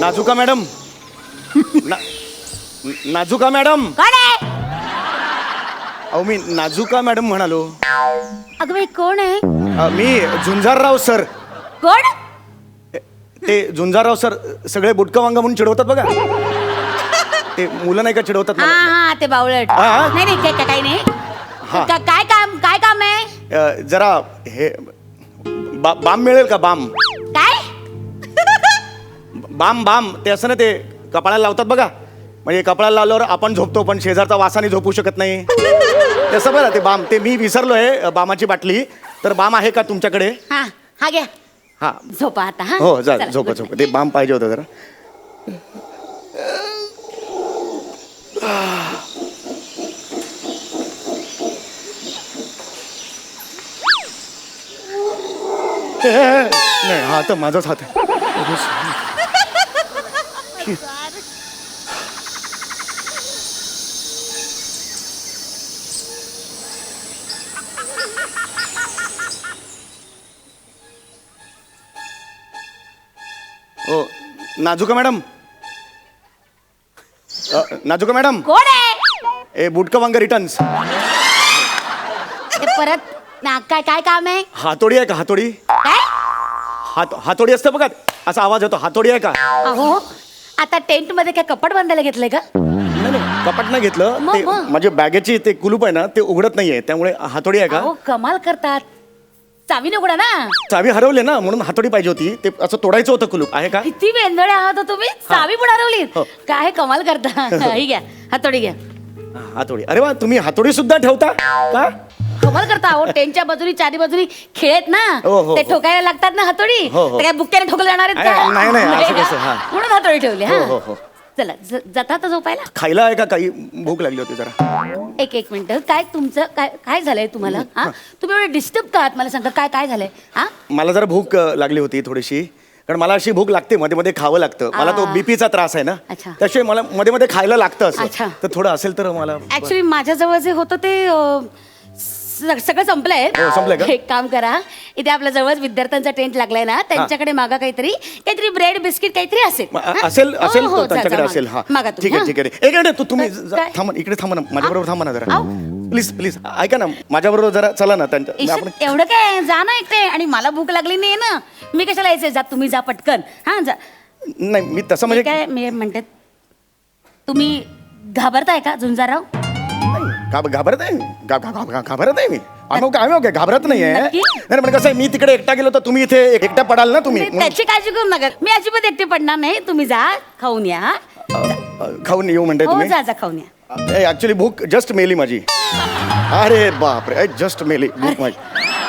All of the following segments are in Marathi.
नाजुका मॅडम. ना- नाजुका मॅडम. कोण आहे? अहो मी नाजुका मॅडम म्हणालो. अगं बाई कोण आहे? अ, मी झुंजारराव सर. कोण? ते झुंजारराव सर सगळे बुटका वांगा म्हणून चिडवतात बघा. ते मुलं नाही का चिडवतात हा मला? हा ते बावळट. हा, हा. नाही नाही काय- काही नाही. हा. का- काय काम काय काम आहे? अ, जरा हे बा बाम मिळेल का बाम? बाम बाम ते असं ना ते कपाळाला लावतात बघा. म्हणजे कपाळाला लावल्यावर आपण झोपतो पण शेजारचा वासाने झोपू शकत नाही. तसं बरं ते बाम ते मी विसरलोय अ, बामाची बाटली. तर बाम आहे का तुमच्याकडे? हा हा घ्या. हा. झोपा आता हा. हो जा चला, झोपा good झोपा. ते बाम पाहिजे होतं जरा. नाही हा तर माझाच हात आहे. ओ नाजुका मॅडम. अ, नाजुका मॅडम. कोण आहे? ए बुटका वांग रिटर्न्स ते परत ना काय काय काम आहे? हातोडी आहे का हातोडी? काय? हात हातोडी असतं बघा असा आवाज येतो हातोडी आहे का? अहो आता टेंटमध्ये काय कपाट बांधायला घेतलंय का? नाही नाही कपाट नाही घेतलं. मग, ते मग? माझ्या बॅगेची ते कुलूप आहे ना ते उघडत नाहीये त्यामुळे हातोडी आहे का? अहो कमाल करतात. चावी उघडा ना. चावी हरवले ना म्हणून हातोडी पाहिजे होती. ते असं तोडायचं होतं कुलूप. आहे का? किती वेंदळे आहात हो तुम्ही. चावी पण हरवली. हो. काय कमाल करता. ही घ्या हातोडी घ्या. हातोडी. अरे वा तुम्ही हातोडी सुद्धा ठेवता? का? कमाल करता अहो टेंटच्या बाजूनी चारी बाजूनी खेळत ना. हो, हो, ते हो. ठोकायला लागतात ना हातोडी? हो, हो. ते काय बुक्क्याने ठोकले जाणार आहेत नाही, नाही, नाही, असं का? कसं, हा. म्हणून हातोडी ठेवली हो, हो, हा हो. चला ज- जाता झोपायला? खायला आहे का? काही भूक लागली होती जरा. एक एक मिनिट. काय तुमचं काय काय झालंय तुम्हाला? हा? तुम्ही एवढे डिस्टर्ब का आहात? मला सांगा काय काय झालंय? हा? मला जरा भूक अ, लागली होती थोडीशी. कारण मला अशी भूक लागते मध्ये मध्ये खावं लागतं. मला तो आ. बीपीचा त्रास आहे ना. अच्छा. त्याशिवाय मला मध्ये मध्ये खायला लागतं अच्छा. असं तर थोडं असेल तर मला ऍक्च्युली माझ्याजवळ जे होतं ते अं, सगळं संपलंय. हो, संपलंय का? एक काम करा. इथे आपल्या जवळच विद्यार्थ्यांचा टेंट लागलाय ना त्यांच्याकडे मागा काहीतरी काहीतरी ब्रेड बिस्किट काहीतरी असेल. म- हा? असेल हो, असेल हो, तो जा- त्यांच्याकडे असेल. हा. मागा ठीक आहे ठीक आहे. एक मिनिट तू तुम्ही काय- जा- काय? थांबा इकडे थांबा ना माझ्याबरोबर थांबा ना जरा. प्लीज प्लीज ऐका ना माझ्याबरोबर जरा चला ना त्यांच्या एवढं काय? जा ना एकटे आणि मला भूक लागली नाही ना. मी कशाला यायचंय? जा तुम्ही जा पटकन. हा जा. नाही मी तसं मी म्हणजे काय मी म्हणते तुम्ही घाबरताय का झुंजाराव? घाब- घाबरत आहे घा- घा- घा- घाबरत आहे मी? आम्ही काय ओके घाबरत नाहीये? नक्की? नाही पण कसं आहे मी तिकडे एकटा गेलो तर तुम्ही इथे एकटा पडाल ना तुम्ही? त्याची काळजी करू नका. मी अजिबात एकटे पडणार नाही. तुम्ही जा खाऊन या हा? अ, खाऊन येऊ म्हणते हो तुम्ही? जा जा खाऊन या. ऍक्च्युली भूक जस्ट मेली माझी. अरे बापरे जस्ट मेली भूक माझी.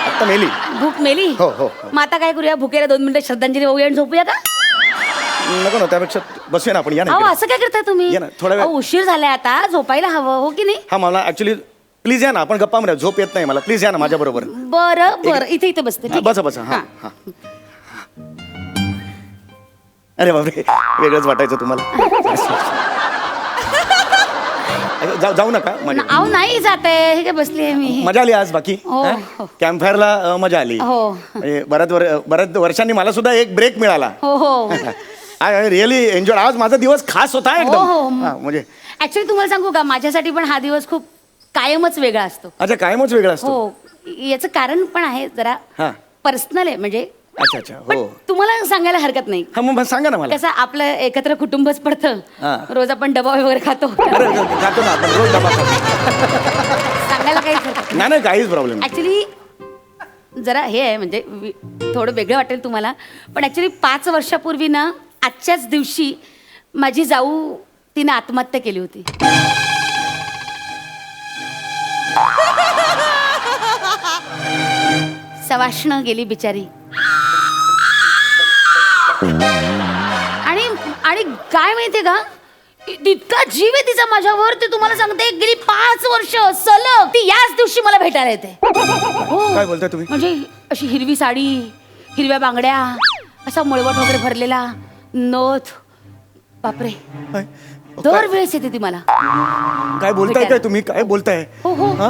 आत्ता मेली. भूक मेली? हो, हो, हो. मग आता काय करूया? भुकेला दोन मिनिटं श्रद्धांजली वाहूया आणि झोपूया का? नको ना त्यापेक्षा बसूया ना आपण या ना अहो. असं काय करताय तुम्ही ये ना, थोडा वेळ. अहो, उशीर झालाय आता झोपायला हवं हो की नाही हा मला ऍक्च्युली प्लीज या ना आपण गप्पा मारूया झोप येत नाही मला प्लीज या ना माझ्या बरोबर बरं बरं इथे इथे बसते ठीक आहे. बसा बसा हा हा. हा अरे बापरे वेगळंच वाटायचं तुम्हाला जाऊ जाऊ नका मजा अहो नाही जात आहे हे काय बसली आहे मी मजा आली आज बाकी हो, हो. कॅम्पफायरला मजा आली हो. म्हणजे बऱ्याच वर बऱ्याच वर्षांनी मला सुद्धा एक ब्रेक मिळाला हो हो आय रिअली एन्जॉय आज माझा दिवस खास होता हो, एकदम. हो. हा, म्हणजे ऍक्च्युली तुम्हाला सांगू का? माझ्यासाठी पण हा दिवस खूप कायमच वेगळा असतो. अच्छा कायमच वेगळा असतो? हो. याचं कारण पण आहे जरा हा. पर्सनल आहे म्हणजे अच्छा अच्छा. पण हो. तुम्हाला सांगायला हरकत नाही. हा मग सांगा ना मला. कसं आपलं एकत्र कुटुंबच पडतं. हा. रोज आपण डबा वगैरे खातो. अरे खातो ना आपण. रोज डबा खातो. सांगायला काहीच हरकत नाही. नाही नाही काहीच प्रॉब्लेम ऍक्च्युली जरा हे आहे म्हणजे वि- थोडं वेगळं वाटेल तुम्हाला. पण ऍक्च्युली पाच वर्षापूर्वी ना आजच्याच दिवशी माझी जाऊ तिने आत्महत्या केली होती. सवाष्ण गेली बिचारी. आणि आणि काय माहितीये का? इतका जीव आहे तिचा माझ्यावर ते तुम्हाला सांगते गेली पाच वर्ष सलग ती याच दिवशी मला भेटायला येते. काय बोलताय तुम्ही? म्हणजे अशी हिरवी साडी हिरव्या बांगड्या असा मळवट वगैरे भरलेला. नथ बापरे. काय? दर वेळेस येते ती मला. काय बोलताय काय तुम्ही? काय बोलताय? हो हो. हा?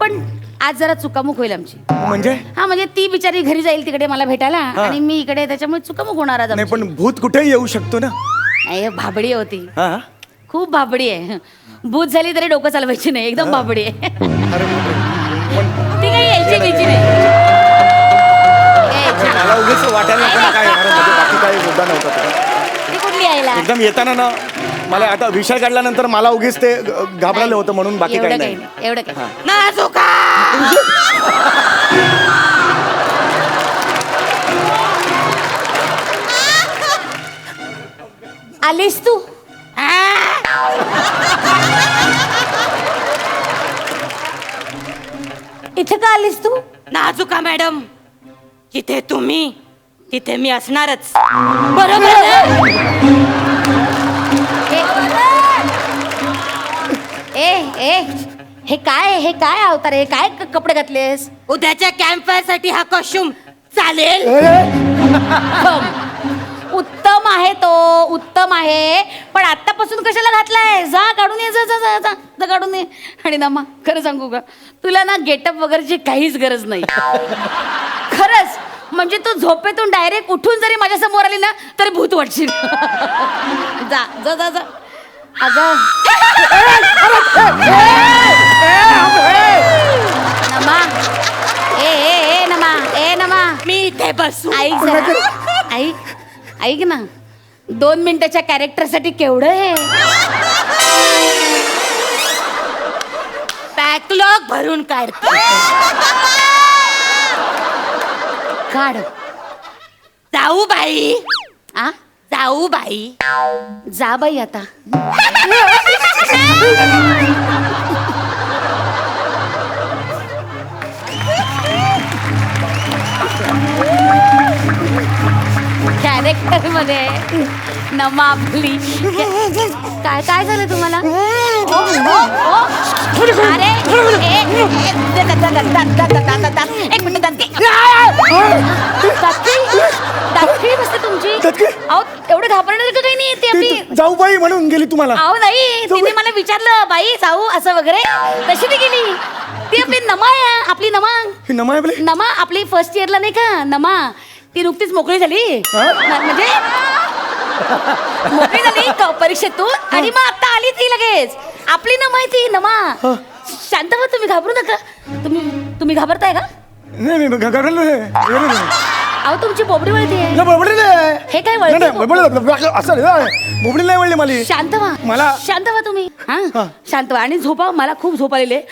पण आज जरा चुकामुक होईल आमची. म्हणजे? हा म्हणजे ती बिचारी घरी जाईल तिकडे मला भेटायला आणि मी इकडे त्याच्यामुळे चुकामुक होणार आज नाही आमची. पण भूत कुठेही येऊ शकतो ना. नाही, भाबडी होती. हा. खूप भाबडी आहे. भूत झाली तरी डोकं चालवायची नाही. एकदम भाबडी आहे. अरे बापरे. एकदम येताना ना मला आता विषय काढल्यानंतर मला उगीच ते घाबरलं होतं म्हणून बाकी एवढं काही काही नाही. नाही एवढं काही. नाजुका आलीस तू? इथे का आलीस तू? नाजुका मॅडम. जिथे तुम्ही तिथे मी असणारच. बरोबर ना? ए ए हे काय हे काय अवतार? हे काय क- कपडे घातलेस? उद्याच्या कॅम्पसाठी हा कॉस्ट्युम चालेल. उत्तम. आहे तो उत्तम आहे. पण आतापासून कशाला घातलाय? जा काढून ये जा जा जा जा जा काढून ये. आणि ना मग खरं सांगू का? तुला ना गेटअप वगैरेची काहीच गरज नाही. खरंच. म्हणजे तू झोपेतून डायरेक्ट उठून जरी माझ्यासमोर आली ना तरी भूत वाटशील. जा जा जा जा. Agad. Eh! Arat! मी ऐक ऐक ऐक ना. दोन मिनिटाच्या कॅरेक्टरसाठी केवढं आहे बॅकलॉग भरून काढतो. काढ. जाऊ बाई. आ? जाऊ बाई जा बाई आता. कॅरेक्टरमध्ये. नमा आपली. काय काय झालं तुम्हाला? ओ, ओ, ओ. अरे ए, ए, द- द- द- द- द- द- द- द- द- एक मिनिट. घाबरण्यासारखं काही नाही ते आपली? ती जाऊ बाई म्हणून गेली तुम्हाला. अहो नाही तिने. मला विचारलं बाई जाऊ असं वगैरे. तशी ती गेली? ती आपली नमा आहे आपली नमा. ही नमाय नमा आपली फर्स्ट इयरला नाही का? नमा. ती नुकतीच मोकळी झाली. म्हणजे मोकळी झाली क- परीक्षेतून. आणि मग आता आली ती लगेच. आपली नमा आहे ती नमा. शांत व्हा तुम्ही घाबरू नका. तुम्ही तुम्ही घाबरताय का? नाही मी घाबरलो नाही. गेलो नाही. अहो तुमची बोबडी वळती आहे. नाही, नाही. हे काय नाही, वळते नाही, बडबडी- असं नाही. बोबडी नाही म्हणली मला. शांत व्हा. मला- शांत व्हा तुम्ही. हा? हा. शांत व्हा. आणि झोपा मला खूप झोप आलेली आहे.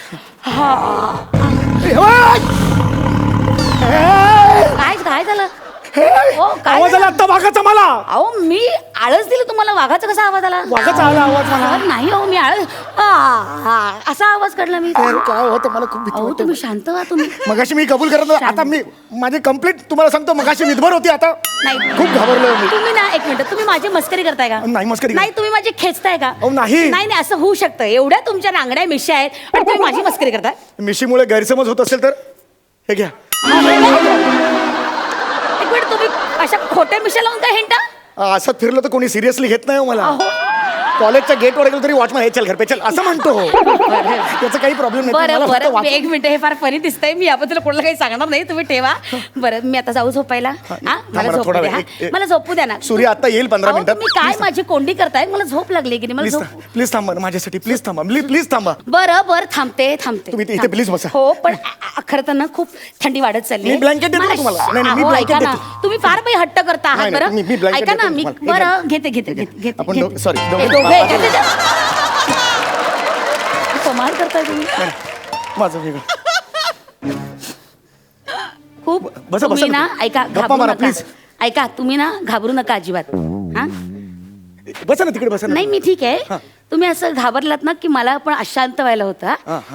हा. काय काय झालं? हो, काय आवाज झालं? आला आता वाघाचा मला! अहो मी आळस दिली तुम्हाला वाघाचा कसा आवाज आला? वाघाचा आला आवाज मला. अहो, नाही हो मी आळस आ, आ, असा आवाज काढला मी. अरे, काय होतं मला खूप भीती अहो वाटते. तुम्ही शांत व्हा तुम्ही. मगाशी मी कबूल करत. आता मी माझी कंप्लीट तुम्हाला सांगतो. मगाशी विधभर होती आता नाही. खूप घाबरलो मी. तुम्ही ना एक मिनिट. तुम्ही माझी मस्करी करताय का? नाही मस्करी नाही तुम्ही माझी खेचताय का? अहो, नाही. नाही नाही असं होऊ शकतं. एवढ्या तुमच्या नांगड्या मिश्या आहेत आणि तुम्ही माझी मस्करी करताय? मिशीमुळे गैरसमज होत असेल तर हे घ्या. तुम्ही अशा खोट्या मिशा लावून काय हिंटा असं फिरलं तर कोणी सिरियसली घेत नाही हो मला. अहो कॉलेजच्या गेटवर गेलो तरी वॉचमॅन हे चल घर पे चल असं म्हणतो. त्याचा काही प्रॉब्लेम नाही बरं मला फक्त बरं वाच- एक मिनिट हे फार फनी दिसतंय. मी याबद्दल कोणाला काही सांगणार नाही. तुम्ही ठेवा. बरं मी आता जाऊ झोपायला. हा मला मला झोपू थोडा द्या. वेळ, हा? एक- एक- मला झोपू द्या ना. सूर्य आता येईल पंधरा अहो, मिनिटात तुम्ही काय माझी कोंडी करताय? मला झोप लागली की नाही? मला प्लीज झोप प्लीज थांबा ना माझ्यासाठी. प्लीज थांबा. प्लीज प्लीज थांबा. बरं बरं थांबते थांबते. तुम्ही इथे थांबते. please बसा. हो पण आ- खरं तर ना खूप थंडी वाढत चालली मी blanket देतो ना तुम्हाला. नाही, नाही, मी अहो, blanket ऐका ना. देतो. तुम्ही फार काही हट्ट करता आहात नाही, बरं? मी- मी blanket ऐका ना मी तुम्हाला. बरं घेते घेते घेते घेते आपण घेते. दोघ- sorry, दोघं- दोघे, आ- आ- घेते, घेते. कमाल करताय तुम्ही? माझं वेगळं. खूप बसा, तुम्ही बसा ना. ऐका गप्पा घाबरू मारा, नका. please. ऐका तुम्ही ना घाबरू नका अजिबात. हा? बसा ना तिकडे बसा ना. नाही मी ठीक आहे. तुम्ही असं घाबरलात ना की मला पण अशांत व्हायला होतं.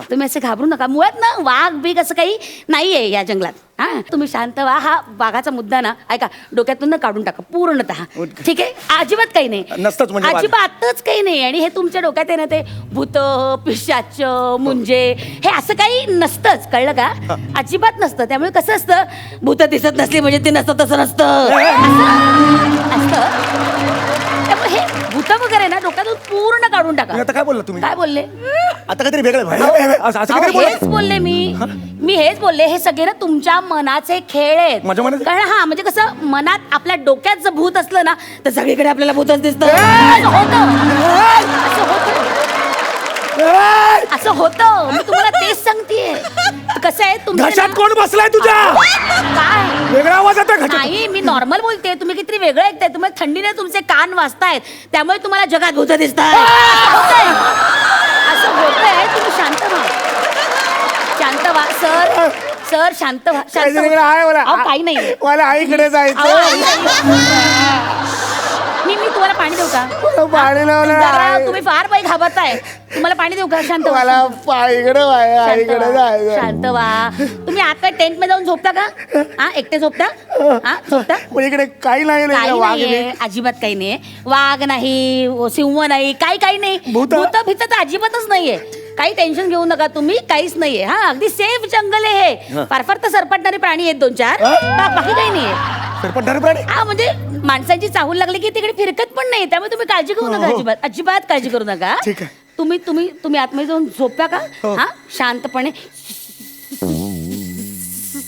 तुम्ही असं घाबरू नका. मुळात ना वाघ बीग असं काही नाहीये या जंगलात हा? तुम्ही शांत व्हा. हा वाघाचा मुद्दा ना ऐका डोक्यातून ना काढून टाका पूर्णतः. ठीक आहे? अजिबात काही नाही. म्हणजे. अजिबातच काही नाही. आणि हे तुमच्या डोक्यात आहे ना ते भूत पिशाच मुंजे हे असं काही नसतंच. कळलं का? अजिबात नसतं. त्यामुळे कसं असतं? भूत दिसत नसली म्हणजे ते नसतं तसं नसतं. असं असतं? त्यामुळे हे भूत वगैरे ना डोक्यातून पूर्ण काढून टाका. आता काय बोलला तुम्ही? काय बोलले? आता काहीतरी वेगळं भाई, भाई, भाई, असं असं अहो, काहीतरी हेच बोला बोलले मी. मी हेच बोलले हे सगळे ना तुमच्या मनाचे खेळ आहेत. माझ्या मनाचे? कारण हा म्हणजे कसं मनात आपल्या डोक्यात जर भूत असलं ना तर सगळीकडे आपल्याला भूतच दिसतं. असं होतं. असं होतं. असं होतं. मी तुम्हाला तेच सांगतेय. कसं आहे? तुमचं घशात ना- कोण बसलाय तुझ्या? काय? वेगळा आवाज येतोय घशात नाही मी नॉर्मल बोलते तुम्ही किती वेगळं ऐकताय तुम्हाला थंडीने तुमचे कान वाजतायत. त्यामुळे तुम्हाला जगात भूत दिसत असं होतंय. तुम्ही शांत व्हा. शांत व्हा. सर सर शांत व्हा. शांत काहीतरी वेगळं आहे मला. व्हा. अहो, काही नाही. मला आईकडे अहो, जायचं मी मी तुम्हाला पाणी देऊ का? पाणी जरा. तुम्ही फार बाई घाबरताय. तुम्हाला पाणी देऊ का? शांत व्हा. मला आईकडे जाय- शांत आईकडे व्हा, जायचं शांत व्हा. तुम्ही आता टेंटमध्ये जाऊन झोपता का? हा एकटे झोपता? हा झोपता? पण इकडे काही नाही ना, काही वाघ नाहीये नाही. अजिबात काही नाही वाघ नाही ओ, सिंह नाही काही काही नाही. भूतं? भूत भीत तर अजिबातच नाहीये. काही टेन्शन घेऊ नका तुम्ही काहीच नाहीये. हा अगदी सेफ जंगल आहे हे. फार फार तर सरपटणारे प्राणी आहेत दोन चार? बा- बाकी काही नाहीये. सरपटणारे प्राणी? हा म्हणजे माणसांची चाहूल लागली की तिकडे फिरकत पण नाही त्यामुळे तुम्ही काळजी करू नका हो. अजिबात. अजिबात काळजी करू नका. ठीक आहे. तुम्ही तुम्ही तुम्ही आतमध्ये जाऊन झोपता का? हो. हा? शांतपणे.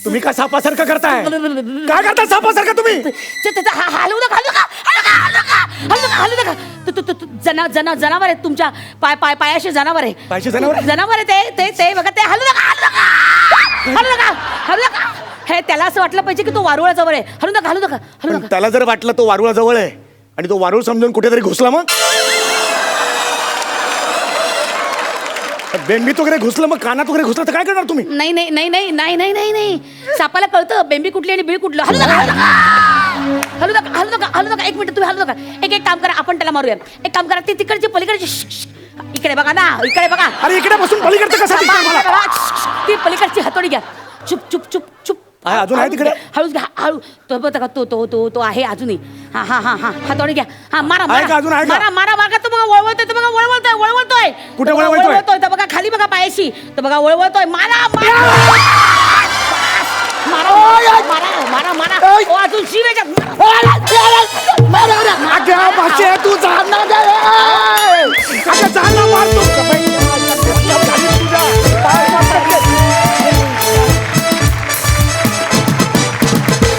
तुम्ही का सापासारखं करताय? काय करता सापासारखं तुम्ही? च- च- च- हा- हलवू नका हलवू नका हलवू नका हलवू नका हलवू नका. तु- तु- तु- तु- जना जना जनावर आहेत तुमच्या. पाय पाय पायाशी जनावर आहे. पायाशी जनावर आहे? जनावर आहे ते ते ते बघा ते हलवू नका हलवू नका हलवू नका हलवू नका. हे त्याला असं वाटलं पाहिजे की तो वारुळा जवळ आहे. हलू नका हलू नका हलू पण नका. त्याला जर वाटलं तो वारुळा जवळ आहे आणि तो वारुळ समजून कुठेतरी घुसला मग? बेंबीत वगैरे घुसलं मग कानात वगैरे घुसलं तर काय करणार तुम्ही? नाही नाही नाही नाही नाही नाही नाही नाही. सापाला कळतं बेंबी कुठली आणि बीळ कुठलं. हलू नका हलू नका. हलू नका हलू नका हलू नका. एक मिनिट तुम्ही हलू नका. एक एक काम करा आपण त्याला मारूया. एक काम करा ती तिकडची पलीकडची. इकडे बघा ना इकडे बघा. अरे इकडे बसून पलीकडचं कसं दिसतंय मला? ती पलीकडची हातोडी घ्या. चुप चुप चुप चुप. अजून आहे तिकडे? हळूच घ्या हळू. तो बघा तो तो तो तो आहे अजूनही. हा हा हा हा. हातोडी घ्या. हा मारा आहे का? अजून आहे का? मारा मारा मारा. तो बघा वळवळतोय तो बघा वळवळतोय वळवळतोय. कुठे तो बघा, वळवळतोय? वळवळतोय तो बघा खाली बघा पायाशी. तो बघा वळवळतोय. मारा मारा. मारा मारा मारा मारा मारा मारा मारा मारा मारा. अगं, बसे, तू जाणार नाही. अगं, जाणार मार तू.